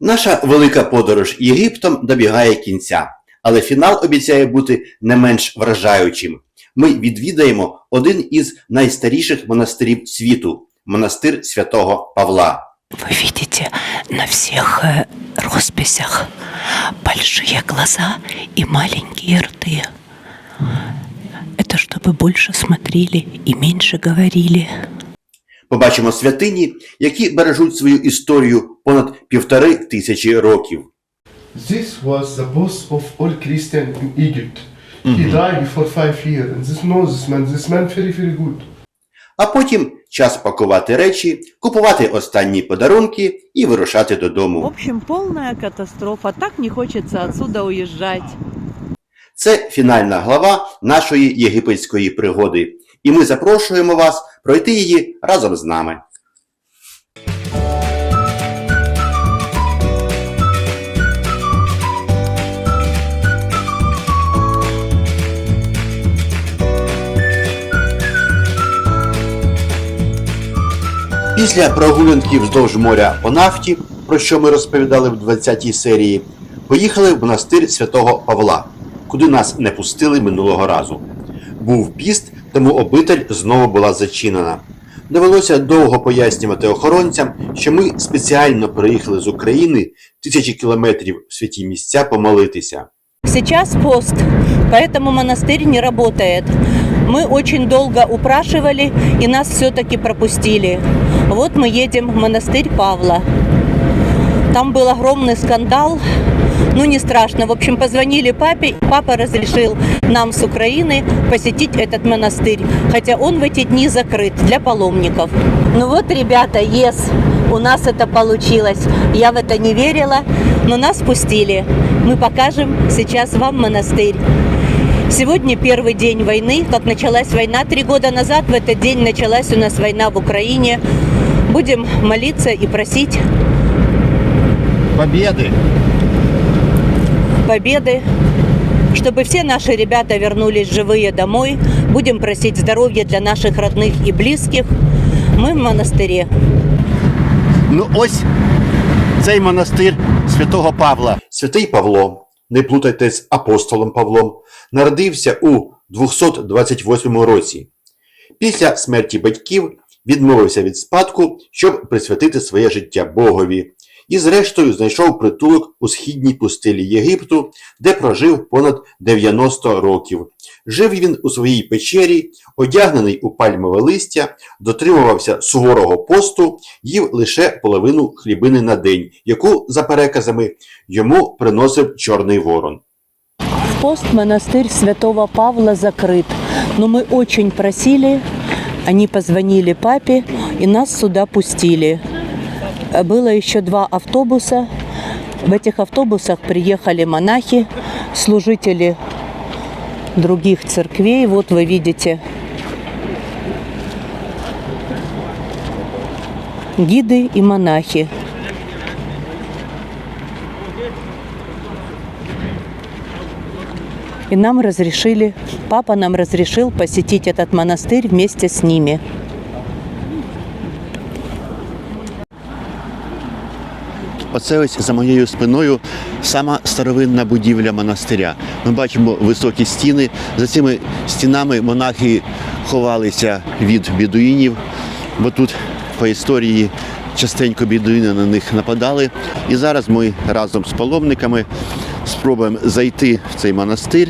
Наша велика подорож Єгиптом добігає кінця, але фінал обіцяє бути не менш вражаючим. Ми відвідаємо один із найстаріших монастирів світу монастир святого Павла. Вы видите на всех э, росписях большие глаза и маленькие рты. Это чтобы больше смотрели и меньше говорили. Побачимо святині, які бережуть свою історію понад півтори тисячі років. This was the boss of all Christian in Egypt. He died before five years. And this knows this man. This man very, very good. А потім час пакувати речі, купувати останні подарунки і вирушати В додому. общем, полная катастрофа. Так не хочется отсюда уезжать. Це фінальна глава нашої єгипетської пригоди, і ми запрошуємо вас пройти її разом з нами. Після прогулянки вздовж моря по нафті, про що ми розповідали в 20-й серії, поїхали в монастир святого Павла, куди нас не пустили минулого разу. Був піст, тому обитель знову була зачинена. Довелося довго пояснювати охоронцям, що ми спеціально приїхали з України тисячі кілометрів в святі місця помолитися. Сейчас пост, поэтому монастырь не работает. Мы очень долго упрашивали, и нас все-таки пропустили. Вот мы едем в монастырь Павла. Там был огромный скандал. Ну, не страшно. В общем, позвонили папе. Папа разрешил нам с Украины посетить этот монастырь. Хотя он в эти дни закрыт для паломников. Ну вот, ребята, ес, у нас это получилось. Я в это не верила, но нас пустили. Мы покажем сейчас вам монастырь. Сегодня первый день войны. Как началась война три года назад, в этот день началась у нас война в Украине. Будем молиться и просить Побєди! победы, чтобы все наши ребята вернулись живые домой. Будем просить здоровья для наших родных и близких. Мы в монастыре. Ну ось цей монастир святого Павла. Святий Павло, не плутайте з апостолом Павлом, народився у 228 році. Після смерті батьків відмовився від спадку, щоб присвятити своє життя Богові, і зрештою знайшов притулок у східній пустелі Єгипту, де прожив понад 90 років. Жив він у своїй печері, одягнений у пальмове листя, дотримувався суворого посту, їв лише половину хлібини на день, яку, за переказами, йому приносив Чорний Ворон. В пост монастырь святого Павла закрыт. Но мы очень просили, они позвонили папе и нас сюда пустили. Э, Было еще два автобуса. В этих автобусах приехали монахи, служители других церквей. Вот вы видите гиды и монахи. И нам разрешили, папа нам разрешил посетить этот монастырь вместе с ними. Оце ось за моєю спиною сама старовинна будівля монастиря. Ми бачимо високі стіни. За цими стінами монахи ховалися від бідуїнів, бо тут по історії частенько бідуїни на них нападали. І зараз ми разом з паломниками спробуємо зайти в цей монастир.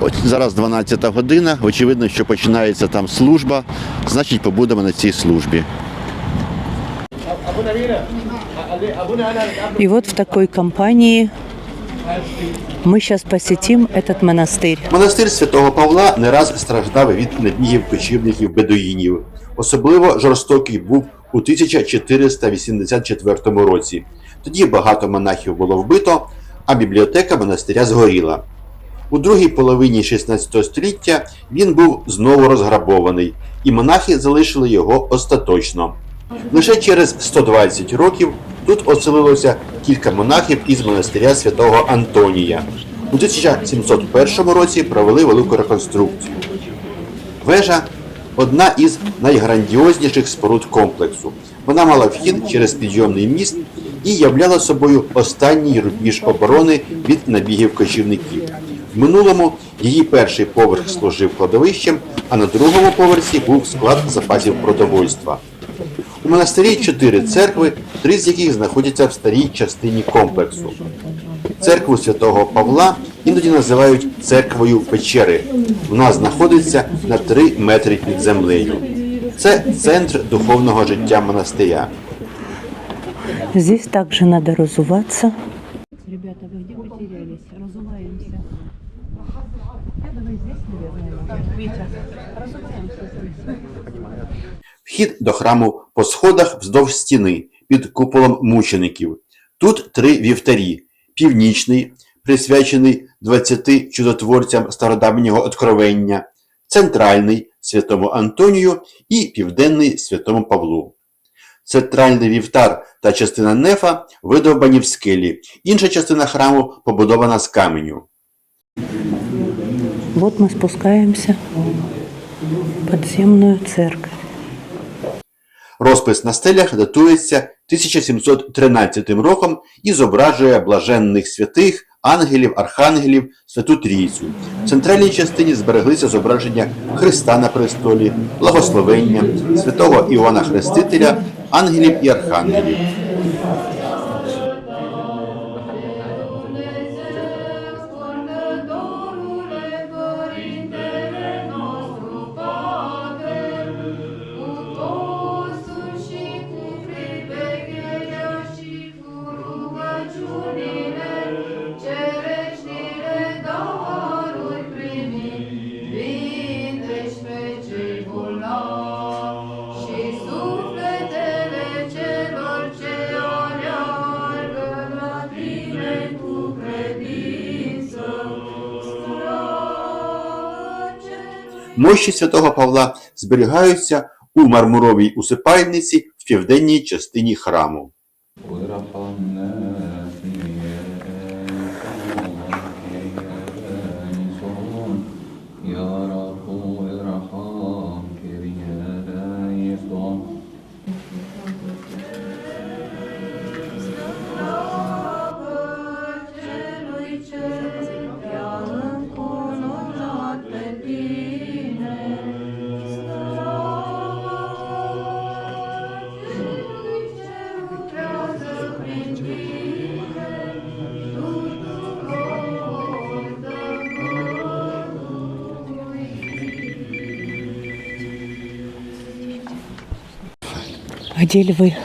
От зараз 12 година. Очевидно, що починається там служба, значить побудемо на цій службі. И вот в такой компании мы сейчас посетим этот монастырь. Монастир святого Павла не раз страждав від набігів кочівників бедуїнів. Особливо жорстокий був у 1484 році. Тоді багато монахів було вбито, а бібліотека монастиря згоріла. У другій половині 16 століття він був знову розграбований, і монахи залишили його остаточно. Лише через 120 років тут оселилося кілька монахів із монастиря святого Антонія. У 1701 році провели велику реконструкцію. Вежа одна із найграндіозніших споруд комплексу. Вона мала вхід через підйомний міст і являла собою останній рубіж оборони від набігів кочівників. В минулому її перший поверх служив кладовищем, а на другому поверсі був склад запасів продовольства. У монастирі чотири церкви, три з яких знаходяться в старій частині комплексу. Церкву святого Павла іноді називають церквою печери. Вона знаходиться на 3 метри під землею. Це центр духовного життя монастиря. Здесь также надо разуваться. Ребята, вы где потерялись? Разуваемся. Я давай здесь, наверное. Витя, разуваемся здесь. Вхід до храму по сходах вздовж стіни під куполом мучеників. Тут три вівтарі: північний, присвячений 20 чудотворцям стародавнього откровення, центральний святому Антонію і південний святому Павлу. Центральний вівтар та частина нефа видовбані в скелі, інша частина храму побудована з каменю. Вот мы спускаемся в церковь. Розпис на стелях датується 1713 роком і зображує блаженних святих, ангелів, архангелів, святу трійцю. В центральній частині збереглися зображення Христа на престолі, благословення, святого Іоанна Хрестителя, ангелів і архангелів. Мощі святого Павла зберігаються у мармуровій усипальниці в південній частині храму. Где ли вы?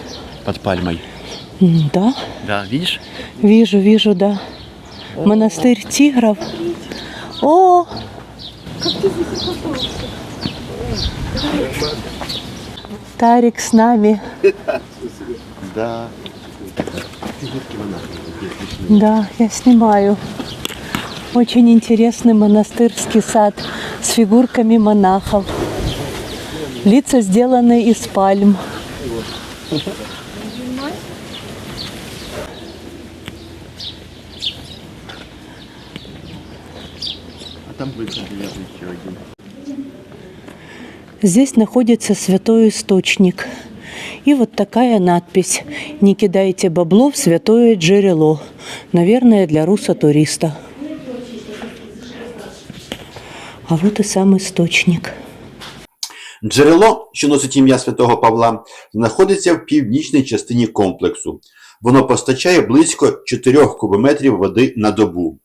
Під пальмою. М, Да, Да, видиш? вижу, вижу, да. Монастырь тигров. О! Тарик с нами. Да. Да, я снимаю. Очень интересный монастырский сад с фигурками монахов. Лица сделаны из пальм. А там висадили ще один. Здесь находится святой источник. И вот такая надпись «Не кидайте бабло в святое джерело». Наверное, для руса-туриста. А вот и сам источник. Джерело, що носить ім'я святого Павла, знаходиться в північній частині комплексу. Воно постачає близько 4 кубометрів води на добу.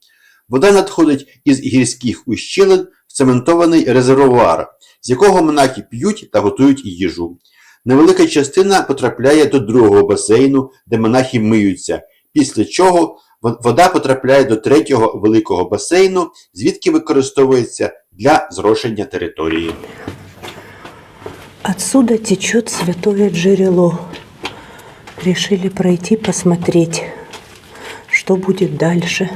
Вода надходить із гірських ущелин в цементований резервуар, з якого монахи п'ють та готують їжу. Невелика частина потрапляє до другого басейну, де монахи миються, після чого вода потрапляє до третього великого басейну, звідки використовується для зрошення території. Отсюда течет святое джерело. Решили пройти посмотреть, что будет дальше.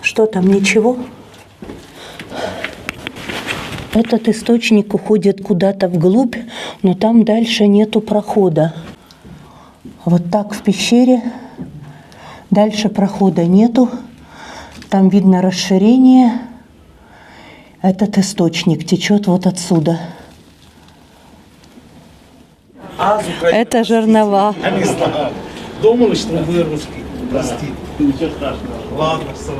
Что там, ничего? Этот источник уходит куда-то вглубь, но там дальше нету прохода. Вот так в пещере. Дальше прохода нету. Там видно расширение. Этот источник течет вот отсюда. Это жернова. Я не знаю. Думали, що ви русский. Простите. Ничего страшного. Ладно, все.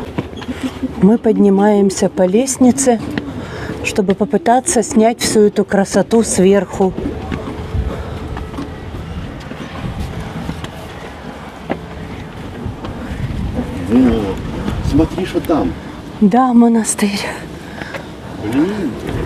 Мы поднимаемся по лестнице, чтобы попытаться снять всю эту красоту сверху. О, смотри, що там. Да, монастырь. 嗯。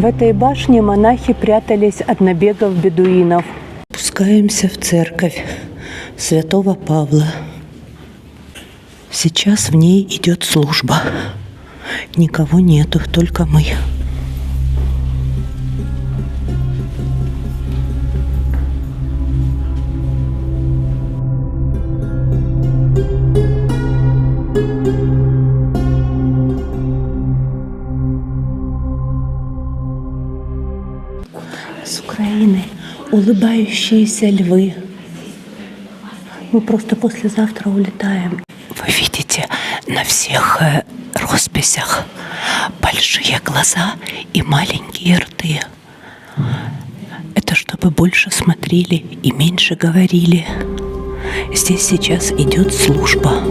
В этой башне монахи прятались от набегов бедуинов. Спускаемся в церковь святого Павла. Сейчас в ней идет служба. Никого нету, только мы. Улыбающиеся львы. Мы просто послезавтра улетаем. Вы видите на всех э, росписях большие глаза и маленькие рты. Это чтобы больше смотрели и меньше говорили. Здесь сейчас идет служба.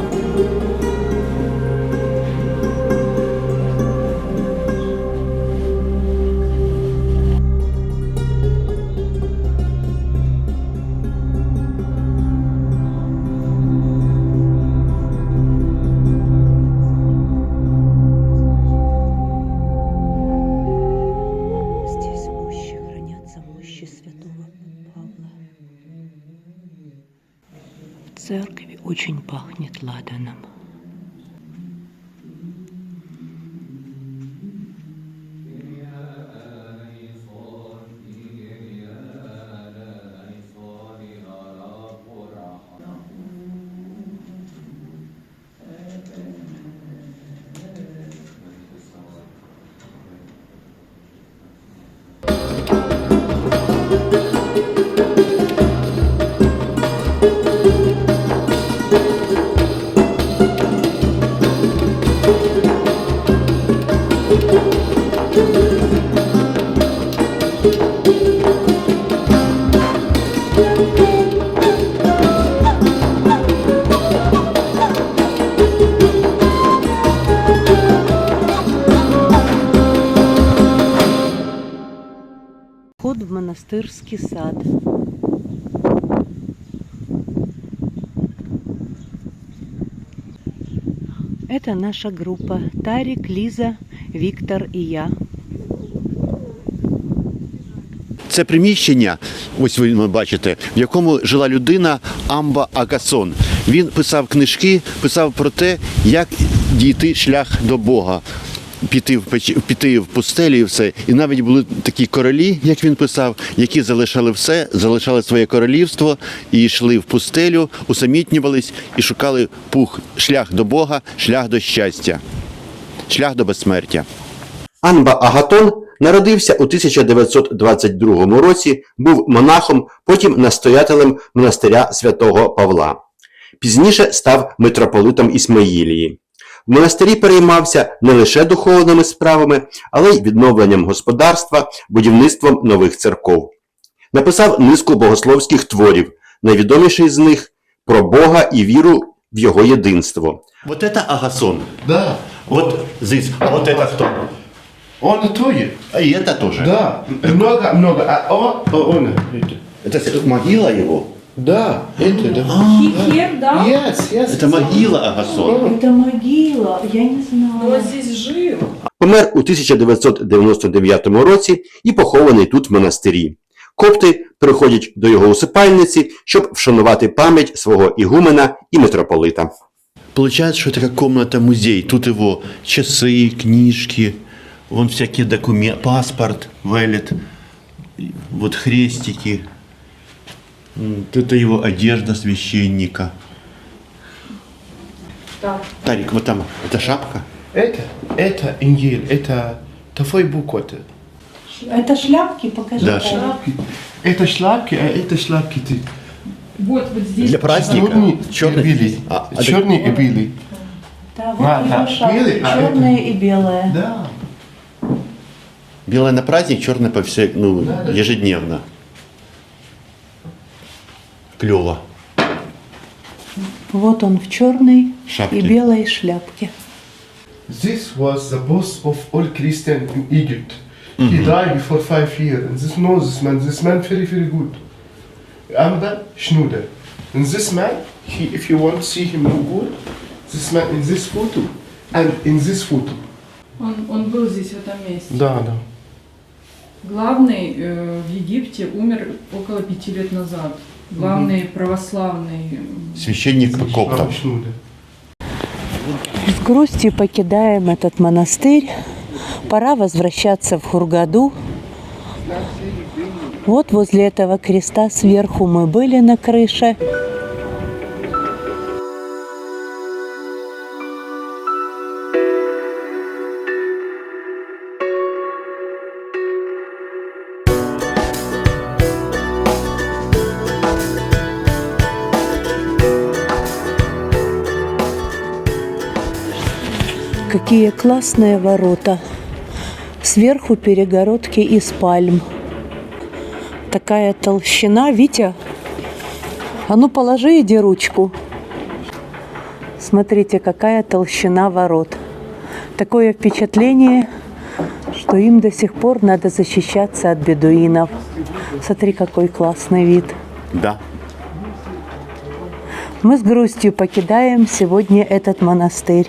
Это наша группа. Тарик, Лиза, Виктор и я. Це приміщення, ось ви бачите, в якому жила людина Амба Агасон. Він писав книжки, писав про те, як дійти шлях до Бога. Піти в піти в пустелі і все. І навіть були такі королі, як він писав, які залишали все, залишали своє королівство і йшли в пустелю, усамітнювались і шукали пух, шлях до Бога, шлях до щастя, шлях до безсмертя. Анба Агатон народився у 1922 році, був монахом, потім настоятелем монастиря святого Павла. Пізніше став митрополитом Ісмаїлії В монастирі переймався не лише духовними справами, але й відновленням господарства, будівництвом нових церков. Написав низку богословських творів, найвідоміший з них про Бога і віру в його єдинство. Вот это Агасон. Да. Вот здесь. А вот это кто? Он тоже. А и это тоже. Да. Много, много. А о, о, он. это. Это могила его. Да, это, да. Хер, да? Yes, yes. Это могила Агасона. Это могила, я не знала. Он здесь жил. Помер у 1999 році і похований тут в монастирі. Копти приходять до його усипальниці, щоб вшанувати пам'ять свого ігумена і митрополита. Получается, что это как комната-музей. Тут его часы, книжки, вон всякие документы, паспорт, валет, вот хрестики. Вот это его одежда священника. Тарик, вот там, это шапка? Это, это Ингиль, это твой буквы. Это шляпки, покажи. Да. Шляпки. Это шляпки, а это шляпки ты. Вот, вот здесь. Для праздника? Черный, Черный? и белый. А, а Черный и белый. Да, вот А, его да, шапки, белый, а черная и белая. Да. Белое на праздник, черное по всей, ну, ежедневно. Клево. Вот он в черной Шапке. и белой шляпке. This was the boss of all Christian in Egypt. He died before five years. And this knows this man. This man very very good. Amda Schnuder. And this man, he, if you want to see him no good, this man in this photo and in this photo. Он, он был здесь, в этом месте. Да, да. Главный э, в Египте умер около пяти лет назад. Главный православный. м, Священник коптов. С грустью покидаем этот монастырь. Пора возвращаться в Хургаду. Вот возле этого креста сверху мы были на крыше. Какие классные ворота. Сверху перегородки из пальм. Такая толщина. Витя, а ну положи, иди ручку. Смотрите, какая толщина ворот. Такое впечатление, что им до сих пор надо защищаться от бедуинов. Смотри, какой классный вид. Да. Мы с грустью покидаем сегодня этот монастырь.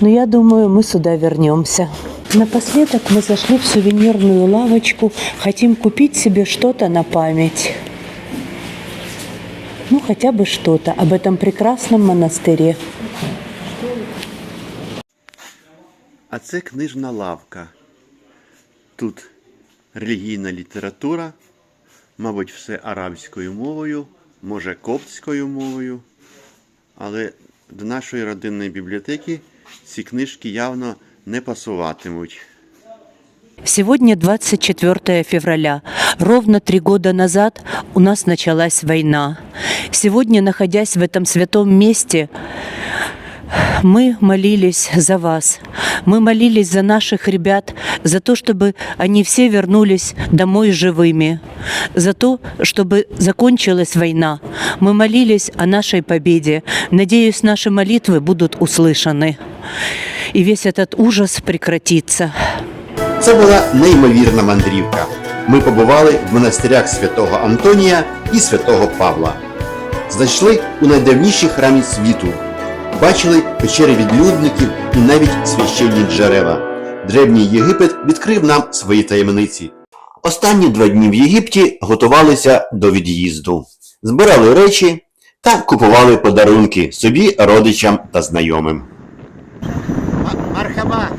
Но я думаю, мы сюда вернемся. Напоследок мы зашли в сувенирную лавочку. Хотим купить себе что-то на память. Ну, хотя бы что-то об этом прекрасном монастыре. А це книжна лавка. Тут релігійна література, мабуть, все арабською мовою, може коптською мовою. Але до нашої родинної бібліотеки ці книжки явно не пасуватимуть. Сегодня 24 февраля. Ровно три года назад у нас началась война. Сегодня, находясь в этом святом месте, мы молились за вас. Мы молились за наших ребят, за то, чтобы они все вернулись домой живыми, за то, чтобы закончилась война. Мы молились о нашей победе. Надеюсь, наши молитвы будут услышаны. И весь этот ужас прекратится. Це була неймовірна мандрівка. Ми побували в монастирях святого Антонія і святого Павла. Зайшли у найдавніші храмі світу, бачили печери відлюдників і навіть священні джерела. Древній Єгипет відкрив нам свої таємниці. Останні два дні в Єгипті готувалися до від'їзду, збирали речі та купували подарунки собі, родичам та знайомим. Мархаба!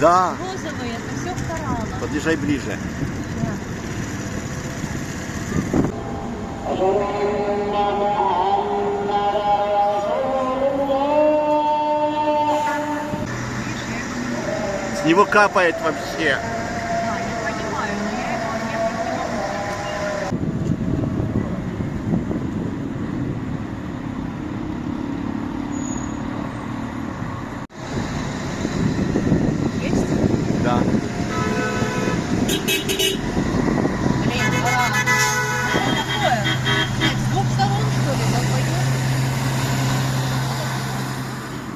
Да, Розовые, это все в кораллах. подъезжай ближе. С него капает вообще. Да.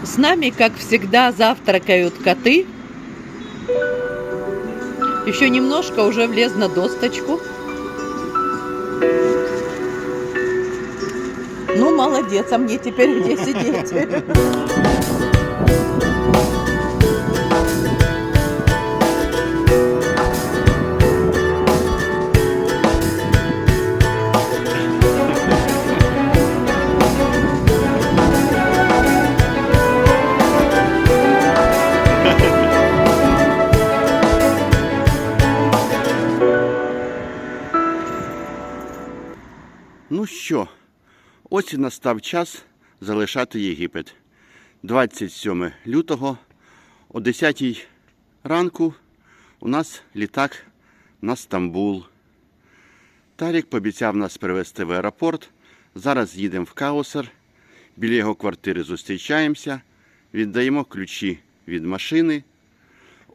С нами, как всегда, завтракают коты. Еще немножко уже влез на досточку. молодец, а мне теперь где сидеть? Ось настав час залишати Єгипет. 27 лютого о 10 ранку у нас літак на Стамбул. Тарік пообіцяв нас привезти в аеропорт. Зараз їдемо в Каусер. Біля його квартири зустрічаємося, віддаємо ключі від машини.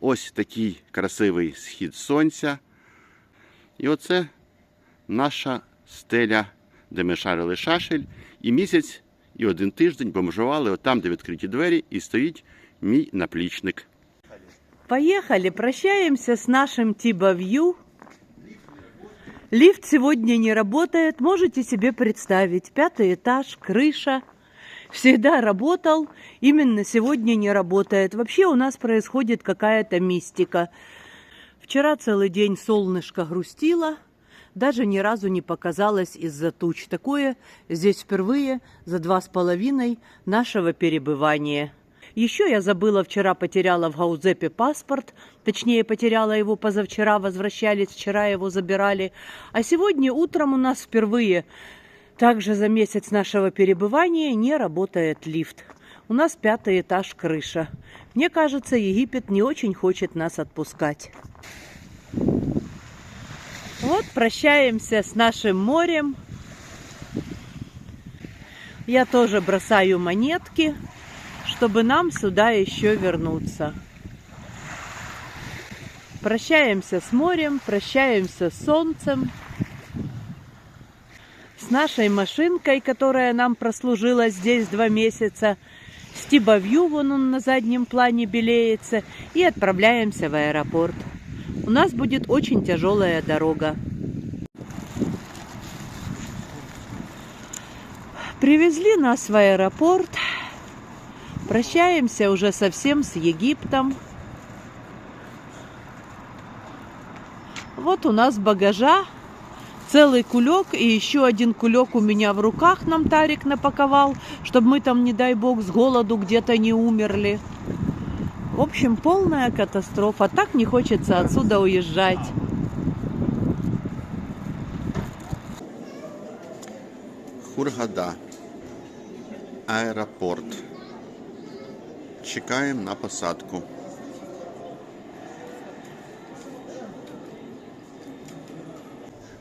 Ось такий красивий схід сонця. І оце наша стеля, де ми шарили шашель, і місяць, і один тиждень бомжували отам, де відкриті двері, і стоїть мій наплічник. Поехали, прощаемся с нашим Тиба-Вью. Лифт сегодня не работает, можете себе представить. Пятый этаж, крыша. Всегда работал, именно сегодня не работает. Вообще у нас происходит какая-то мистика. Вчера целый день солнышко грустило, даже ни разу не показалось из-за туч. Такое здесь впервые за два с половиной нашего перебывания. Еще я забыла, вчера потеряла в Гаузепе паспорт, точнее потеряла его позавчера, возвращались, вчера его забирали. А сегодня утром у нас впервые, также за месяц нашего перебывания, не работает лифт. У нас пятый этаж крыша. Мне кажется, Египет не очень хочет нас отпускать. Вот прощаемся с нашим морем. Я тоже бросаю монетки, чтобы нам сюда еще вернуться. Прощаемся с морем, прощаемся с солнцем, с нашей машинкой, которая нам прослужила здесь два месяца, с Тибавью, вон он на заднем плане белеется, и отправляемся в аэропорт. У нас будет очень тяжелая дорога. Привезли нас в аэропорт. Прощаемся уже совсем с Египтом. Вот у нас багажа. Целый кулек и еще один кулек у меня в руках нам Тарик напаковал, чтобы мы там, не дай бог, с голоду где-то не умерли. В общем, полная катастрофа. Так не хочется отсюда уезжать. Хургада. Аеропорт. Чекаємо на посадку.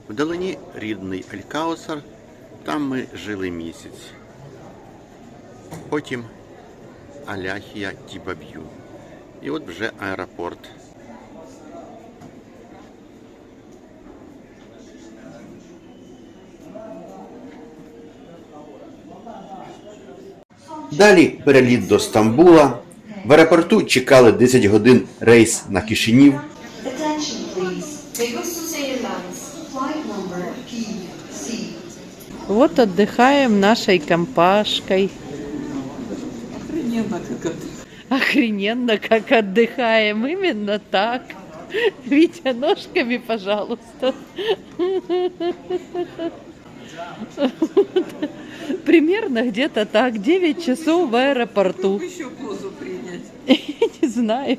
Вдалині рідний Алькаусар. Там ми жили місяць. Потім Аляхія Тібаб'ю. І от вже аеропорт. Далі переліт до Стамбула. В аеропорту чекали 10 годин рейс на Кишинів. Вот отдыхаем нашей компашкой. Охрененно, как отдыхаем. Именно так. Витя, ножками, пожалуйста. Примерно где-то так. 9 часов в аэропорту. еще позу принять? Я не знаю.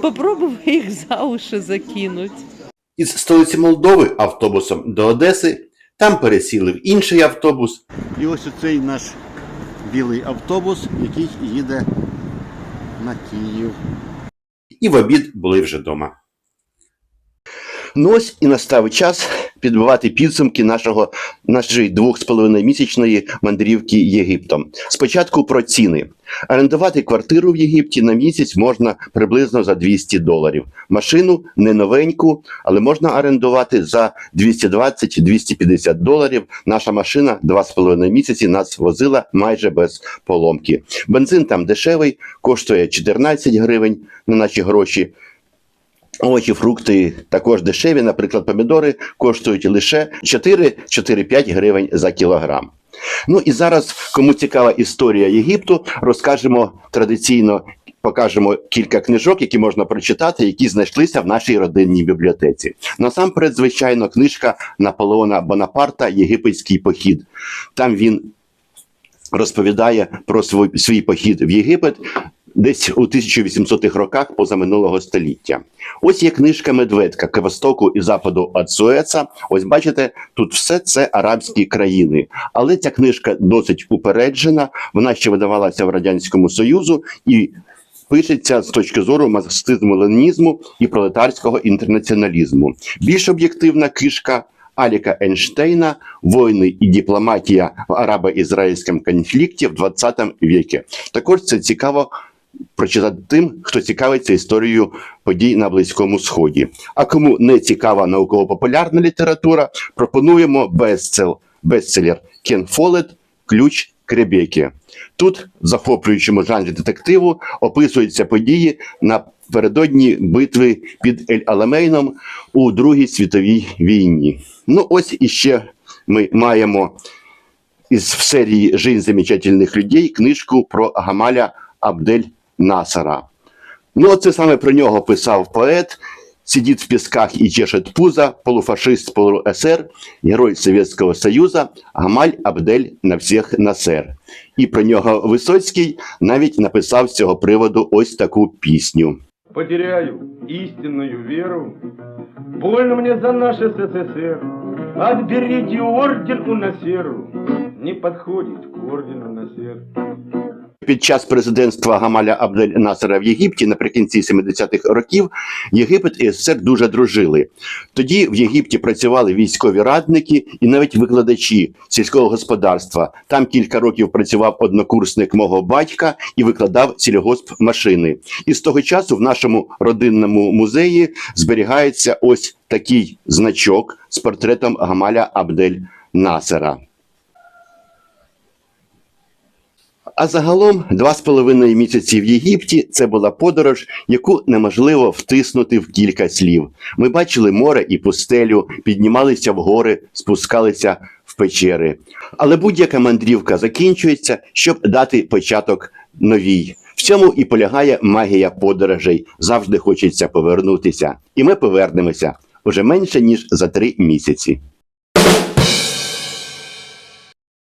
Попробуй их за уши закинуть. Із столиці Молдови автобусом до Одеси. Там пересіли в інший автобус. І ось оцей наш білий автобус, який їде на Київ. і в обід були вже вдома. Ну ось і настав час підбивати підсумки нашого нашої двох з половиною місячної мандрівки Єгиптом. Спочатку про ціни. Орендувати квартиру в Єгипті на місяць можна приблизно за 200 доларів. Машину не новеньку, але можна орендувати за 220-250 доларів. Наша машина 2,5 місяці нас возила майже без поломки. Бензин там дешевий, коштує 14 гривень на наші гроші. Овочі, фрукти також дешеві. Наприклад, помідори коштують лише 4-4-5 гривень за кілограм. Ну і зараз, кому цікава історія Єгипту, розкажемо традиційно, покажемо кілька книжок, які можна прочитати, які знайшлися в нашій родинній бібліотеці. Насамперед, звичайно, книжка Наполеона Бонапарта Єгипетський похід. Там він розповідає про свій, свій похід в Єгипет десь у 1800-х роках позаминулого століття. Ось є книжка Медведка к і западу від Суеца. Ось бачите, тут все це арабські країни. Але ця книжка досить упереджена. Вона ще видавалася в Радянському Союзу і пишеться з точки зору марксизму ленінізму і пролетарського інтернаціоналізму. Більш об'єктивна книжка Аліка Ейнштейна «Войни і дипломатія в арабо-ізраїльському конфлікті в 20 віці. Також це цікаво прочитати тим, хто цікавиться історією подій на Близькому Сході. А кому не цікава науково-популярна література, пропонуємо бестсел, бестселер Кен Фолет Ключ Кребеки. Тут, в захоплюючому жанрі детективу, описуються події напередодні битви під Ель Аламейном у Другій світовій війні. Ну, ось іще ми маємо із серії Жизнь замечательних людей книжку про Гамаля Абдель Насара. Ну, це саме про нього писав поет. Сидит в песках и чешет пузо, полуфашист, полуэсер, герой Советского Союза Гамаль Абдель на всіх насер. І про нього Висоцький навіть написав з цього приводу ось таку пісню. потеряю истинную веру. Больно мне за наш СССР. Отберите орден у Насеру. Не подходит к ордену Насер. Під час президентства Гамаля Абдель Насера в Єгипті наприкінці 70-х років Єгипет і СССР дуже дружили. Тоді в Єгипті працювали військові радники і навіть викладачі сільського господарства. Там кілька років працював однокурсник мого батька і викладав сільгоспмашини. І з того часу в нашому родинному музеї зберігається ось такий значок з портретом Гамаля Абдель Насера. А загалом два з половиною місяці в Єгипті це була подорож, яку неможливо втиснути в кілька слів. Ми бачили море і пустелю, піднімалися в гори, спускалися в печери. Але будь-яка мандрівка закінчується, щоб дати початок новій. В цьому і полягає магія подорожей. Завжди хочеться повернутися. І ми повернемося уже менше ніж за три місяці.